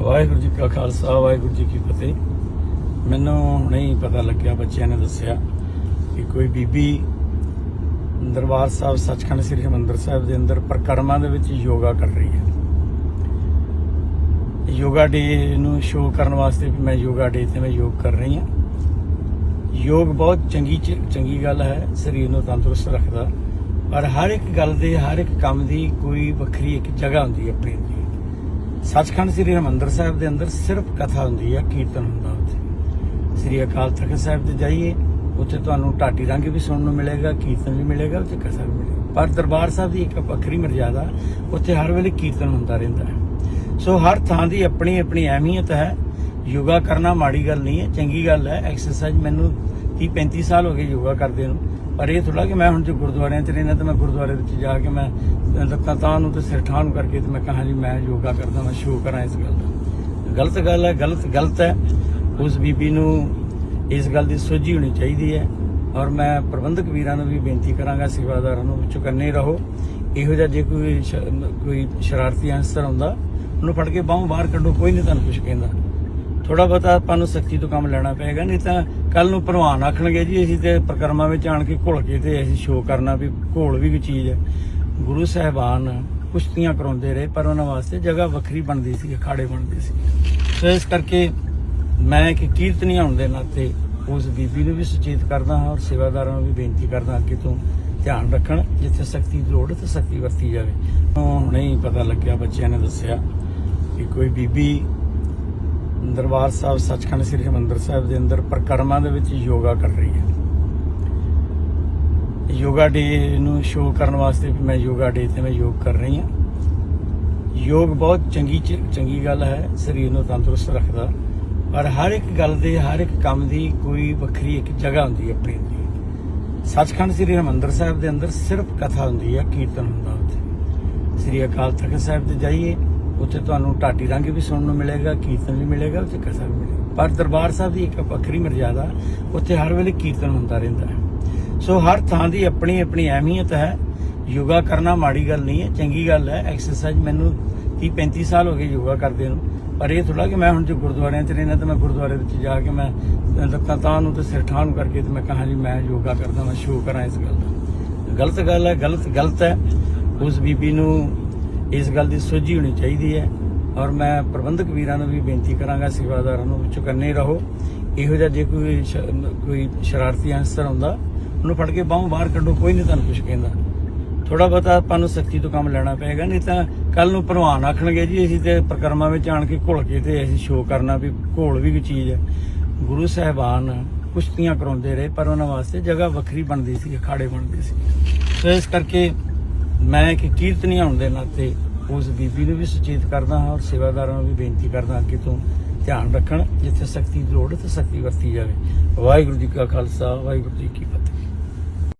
ਵਾਹਿਗੁਰੂ ਜੀ ਕਾ ਖਾਲਸਾ, ਵਾਹਿਗੁਰੂ ਜੀ ਕੀ ਫਤਿਹ। ਮੈਨੂੰ ਨਹੀਂ ਪਤਾ ਲੱਗਿਆ, ਬੱਚਿਆਂ ਨੇ ਦੱਸਿਆ ਕਿ ਕੋਈ ਬੀਬੀ ਦਰਬਾਰ ਸਾਹਿਬ ਸੱਚਖੰਡ ਸ੍ਰੀ ਹਰਿਮੰਦਰ ਸਾਹਿਬ ਦੇ ਅੰਦਰ ਪ੍ਰਕਰਮਾਂ ਦੇ ਵਿੱਚ ਯੋਗਾ ਕਰ ਰਹੀ ਹੈ। ਯੋਗਾ ਡੇ ਨੂੰ ਸ਼ੋਅ ਕਰਨ ਵਾਸਤੇ ਵੀ ਮੈਂ ਯੋਗਾ ਡੇ ਤੇ ਮੈਂ ਯੋਗ ਕਰ ਰਹੀ ਹਾਂ। ਯੋਗ ਬਹੁਤ ਚੰਗੀ ਚ- ਚੰਗੀ ਗੱਲ ਹੈ, ਸਰੀਰ ਨੂੰ ਤੰਦਰੁਸਤ ਰੱਖਦਾ। ਪਰ ਹਰ ਇੱਕ ਗੱਲ ਦੇ, ਹਰ ਇੱਕ ਕੰਮ ਦੀ ਕੋਈ ਵੱਖਰੀ ਇੱਕ ਜਗ੍ਹਾ ਹੁੰਦੀ ਹੈ ਆਪਣੀ ਦੀ ਸੱਚਖੰਡ ਸ੍ਰੀ ਹਰਿਮੰਦਰ ਸਾਹਿਬ ਦੇ ਅੰਦਰ ਸਿਰਫ ਕਥਾ ਹੁੰਦੀ ਹੈ ਕੀਰਤਨ ਹੁੰਦਾ ਉੱਥੇ। ਸ੍ਰੀ ਅਕਾਲ ਤਖਤ ਸਾਹਿਬ ਤੇ ਜਾਈਏ, ਉੱਥੇ ਤੁਹਾਨੂੰ ਢਾਟੀ ਰੰਗ ਵੀ ਸੁਣਨ ਨੂੰ ਮਿਲੇਗਾ, ਕੀਰਤਨ ਵੀ ਮਿਲੇਗਾ, ਉੱਥੇ ਕਥਾ ਵੀ ਮਿਲੇਗੀ। ਪਰ ਦਰਬਾਰ ਸਾਹਿਬ ਦੀ ਇੱਕ ਵੱਖਰੀ ਮਰਜ਼ਾਦਾ, ਉੱਥੇ ਹਰ ਵੇਲੇ ਕੀਰਤਨ ਹੁੰਦਾ ਰਹਿੰਦਾ ਹੈ। ਸੋ ਹਰ ਥਾਂ ਦੀ ਆਪਣੀ ਆਪਣੀ ਅਹਿਮੀਅਤ ਹੈ। ਯੋਗਾ ਕਰਨਾ ਮਾੜੀ ਗੱਲ ਨਹੀਂ ਹੈ, ਚੰਗੀ ਗੱਲ ਹੈ, ਐਕਸਰਸਾਈਜ਼ ਮੈਨੂੰ 30 35 ਸਾਲ ਹੋ ਗਏ ਯੋਗਾ ਕਰਦੇ ਨੂੰ। ਪਰ ਇਹ ਥੋੜਾ ਕਿ ਮੈਂ ਹੁਣ ਜੋ ਗੁਰਦੁਆਰਿਆਂ 'ਚ ਰਹਿਣਾ ਤਾਂ ਮੈਂ ਗੁਰਦੁਆਰੇ ਵਿੱਚ ਜਾ ਕੇ ਮੈਂ ਲੱਤਾਂ ਤਾਂ ਨੂੰ ਤੇ ਸਿਰ ਠਾਹ ਨੂੰ ਕਰਕੇ ਤੇ ਮੈਂ ਕਹਾਂ ਜੀ, ਮੈਂ ਯੋਗਾ ਕਰਦਾ, ਮੈਂ ਸ਼ੋਅ ਕਰਾਂ ਇਸ ਗੱਲ ਦਾ। ਗਲਤ ਗੱਲ ਹੈ, ਗਲਤ ਗਲਤ ਹੈ। ਉਸ ਬੀਬੀ ਨੂੰ ਇਸ ਗੱਲ ਦੀ ਸੋਝੀ ਹੋਣੀ ਚਾਹੀਦੀ ਹੈ ਔਰ ਮੈਂ ਪ੍ਰਬੰਧਕ ਵੀਰਾਂ ਨੂੰ ਵੀ ਬੇਨਤੀ ਕਰਾਂਗਾ, ਸੇਵਾਦਾਰਾਂ ਨੂੰ ਚੁਕੰਨੇ ਰਹੋ। ਇਹੋ ਜਿਹਾ ਜੇ ਕੋਈ ਸ਼- ਕੋਈ ਸ਼ਰਾਰਤੀ ਅਨਸਰ ਹੁੰਦਾ ਉਹਨੂੰ ਫੜ ਕੇ ਬਾਹੋਂ ਬਾਹਰ ਕੱਢੋ, ਕੋਈ ਨਹੀਂ ਤੁਹਾਨੂੰ ਕੁਝ ਕਹਿੰਦਾ। ਥੋੜਾ ਬਹੁਤਾ ਆਪਾਂ ਨੂੰ ਸਖਤੀ ਤੋਂ ਕੰਮ ਲੈਣਾ ਪਏਗਾ, ਨਹੀਂ ਤਾਂ ਕੱਲ ਨੂੰ ਪ੍ਰਵਾਨ ਆਖਣਗੇ ਜੀ, ਅਸੀਂ ਤੇ ਪ੍ਰਕਰਮਾਂ ਵਿੱਚ ਆਣ ਕੇ ਘੁਲ ਕੇ ਤੇ ਅਸੀਂ ਸ਼ੋਅ ਕਰਨਾ ਵੀ ਘੋਲ ਵੀ ਕੋਈ ਚੀਜ਼ ਹੈ। ਗੁਰੂ ਸਾਹਿਬਾਨ ਕੁਸ਼ਤੀਆਂ ਕਰਾਉਂਦੇ ਰਹੇ, ਪਰ ਉਹਨਾਂ ਵਾਸਤੇ ਜਗ੍ਹਾ ਵੱਖਰੀ ਬਣਦੀ ਸੀ, ਅਖਾੜੇ ਬਣਦੇ ਸੀ। ਸੋ ਇਸ ਕਰਕੇ ਮੈਂ ਇੱਕ ਕੀਰਤਨੀ ਹੋਣ ਦੇ ਨਾਤੇ ਉਸ ਬੀਬੀ ਨੂੰ ਵੀ ਸੁਚੇਤ ਕਰਦਾ ਹਾਂ ਔਰ ਸੇਵਾਦਾਰਾਂ ਨੂੰ ਵੀ ਬੇਨਤੀ ਕਰਦਾ ਹਾਂ ਕਿ ਤੂੰ ਧਿਆਨ ਰੱਖਣ, ਜਿੱਥੇ ਸਖਤੀ ਦੀ ਲੋੜ ਹੈ ਤੇ ਸਖਤੀ ਵਰਤੀ ਜਾਵੇ। ਹੁਣੇ ਨਹੀਂ ਪਤਾ ਲੱਗਿਆ, ਬੱਚਿਆਂ ਨੇ ਦੱਸਿਆ ਕਿ ਕੋਈ ਬੀਬੀ ਦਰਬਾਰ ਸਾਹਿਬ ਸੱਚਖੰਡ ਸ੍ਰੀ ਹਰਿਮੰਦਰ ਸਾਹਿਬ ਦੇ ਅੰਦਰ ਪ੍ਰਕਰਮਾਂ ਦੇ ਵਿੱਚ ਯੋਗਾ ਕਰ ਰਹੀ ਹੈ। ਯੋਗਾ ਡੇ ਨੂੰ ਸ਼ੋਅ ਕਰਨ ਵਾਸਤੇ ਵੀ ਮੈਂ ਯੋਗਾ ਡੇ ਤੇ ਮੈਂ ਯੋਗ ਕਰ ਰਹੀ ਹਾਂ। ਯੋਗ ਬਹੁਤ ਚੰਗੀ ਚ- ਚੰਗੀ ਗੱਲ ਹੈ, ਸਰੀਰ ਨੂੰ ਤੰਦਰੁਸਤ ਰੱਖਦਾ। ਪਰ ਹਰ ਇੱਕ ਗੱਲ ਦੇ, ਹਰ ਇੱਕ ਕੰਮ ਦੀ ਕੋਈ ਵੱਖਰੀ ਇੱਕ ਜਗ੍ਹਾ ਹੁੰਦੀ ਹੈ ਆਪਣੀ ਦੀ ਸੱਚਖੰਡ ਸ੍ਰੀ ਹਰਿਮੰਦਰ ਸਾਹਿਬ ਦੇ ਅੰਦਰ ਸਿਰਫ ਕਥਾ ਹੁੰਦੀ ਹੈ, ਕੀਰਤਨ ਹੁੰਦਾ ਉੱਥੇ। ਸ੍ਰੀ ਅਕਾਲ ਤਖਤ ਸਾਹਿਬ ਤੇ ਜਾਈਏ ਉੱਥੇ ਤੁਹਾਨੂੰ ਢਾਟੀ ਰੰਗ ਵੀ ਸੁਣਨ ਨੂੰ ਮਿਲੇਗਾ, ਕੀਰਤਨ ਵੀ ਮਿਲੇਗਾ, ਉੱਥੇ ਕਥਾ ਵੀ ਮਿਲੇਗਾ। ਪਰ ਦਰਬਾਰ ਸਾਹਿਬ ਦੀ ਇੱਕ ਵੱਖਰੀ ਮਰਜ਼ਾਦਾ, ਉੱਥੇ ਹਰ ਵੇਲੇ ਕੀਰਤਨ ਹੁੰਦਾ ਰਹਿੰਦਾ ਹੈ। ਸੋ ਹਰ ਥਾਂ ਦੀ ਆਪਣੀ ਆਪਣੀ ਅਹਿਮੀਅਤ ਹੈ। ਯੋਗਾ ਕਰਨਾ ਮਾੜੀ ਗੱਲ ਨਹੀਂ ਹੈ, ਚੰਗੀ ਗੱਲ ਹੈ। ਐਕਸਰਸਾਈਜ਼ ਮੈਨੂੰ 30 35 ਸਾਲ ਹੋ ਗਏ ਯੋਗਾ ਕਰਦੇ ਨੂੰ। ਪਰ ਇਹ ਥੋੜਾ ਕਿ ਮੈਂ ਹੁਣ ਜੋ ਗੁਰਦੁਆਰਿਆਂ 'ਚ ਰਹਿਣਾ ਤਾਂ ਮੈਂ ਗੁਰਦੁਆਰੇ ਵਿੱਚ ਜਾ ਕੇ ਮੈਂ ਲੱਤਾਂ ਤਾਂ ਨੂੰ ਤੇ ਸਿਰ ਠਾਹ ਨੂੰ ਕਰਕੇ ਤੇ ਮੈਂ ਕਹਾਂ ਜੀ, ਮੈਂ ਯੋਗਾ ਕਰਦਾ, ਮੈਂ ਸ਼ੋਅ ਕਰਾਂ ਇਸ ਗੱਲ ਦਾ। ਗਲਤ ਗੱਲ ਹੈ, ਗਲਤ ਗਲਤ ਹੈ। ਉਸ ਬੀਬੀ ਨੂੰ ਇਸ ਗੱਲ ਦੀ ਸੋਝੀ ਹੋਣੀ ਚਾਹੀਦੀ ਹੈ ਔਰ ਮੈਂ ਪ੍ਰਬੰਧਕ ਵੀਰਾਂ ਨੂੰ ਵੀ ਬੇਨਤੀ ਕਰਾਂਗਾ, ਸੇਵਾਦਾਰਾਂ ਨੂੰ ਚੁਕੰਨੇ ਰਹੋ। ਇਹੋ ਜਿਹਾ ਜੇ ਕੋਈ ਸ਼- ਕੋਈ ਸ਼ਰਾਰਤੀ ਅਨਸਰ ਹੁੰਦਾ ਉਹਨੂੰ ਫੜ ਕੇ ਬਾਹੋਂ ਬਾਹਰ ਕੱਢੋ, ਕੋਈ ਨਹੀਂ ਤੁਹਾਨੂੰ ਕੁਝ ਕਹਿੰਦਾ। ਥੋੜਾ ਬਹੁਤਾ ਆਪਾਂ ਨੂੰ ਸਖਤੀ ਤੋਂ ਕੰਮ ਲੈਣਾ ਪਏਗਾ, ਨਹੀਂ ਤਾਂ ਕੱਲ ਨੂੰ ਪ੍ਰਵਾਨ ਆਖਣਗੇ ਜੀ, ਅਸੀਂ ਤੇ ਪ੍ਰਕਰਮਾਂ ਵਿੱਚ ਆਣ ਕੇ ਘੁਲ ਕੇ ਤੇ ਅਸੀਂ ਸ਼ੋਅ ਕਰਨਾ ਵੀ ਘੋਲ ਵੀ ਕੋਈ ਚੀਜ਼ ਹੈ। ਗੁਰੂ ਸਾਹਿਬਾਨ ਕੁਸ਼ਤੀਆਂ ਕਰਾਉਂਦੇ ਰਹੇ, ਪਰ ਉਹਨਾਂ ਵਾਸਤੇ ਜਗ੍ਹਾ ਵੱਖਰੀ ਬਣਦੀ ਸੀ, ਅਖਾੜੇ ਬਣਦੇ ਸੀ। ਸੋ ਇਸ ਕਰਕੇ ਮੈਂ ਇੱਕ ਕੀਰਤਨੀ ਹੋਣ ਦੇ ਨਾਤੇ ਉਸ ਬੀਬੀ ਨੂੰ ਵੀ ਸੁਚੇਤ ਕਰਦਾ ਹਾਂ ਔਰ ਸੇਵਾਦਾਰਾਂ ਨੂੰ ਵੀ ਬੇਨਤੀ ਕਰਦਾ ਕਿ ਤੂੰ ਧਿਆਨ ਰੱਖਣ, ਜਿੱਥੇ ਸਖਤੀ ਦੀ ਲੋੜ ਹੈ ਤੇ ਸਖਤੀ ਵਰਤੀ ਜਾਵੇ। ਵਾਹਿਗੁਰੂ ਜੀ ਕਾ ਖਾਲਸਾ, ਵਾਹਿਗੁਰੂ ਜੀ ਕੀ ਫਤਿਹ।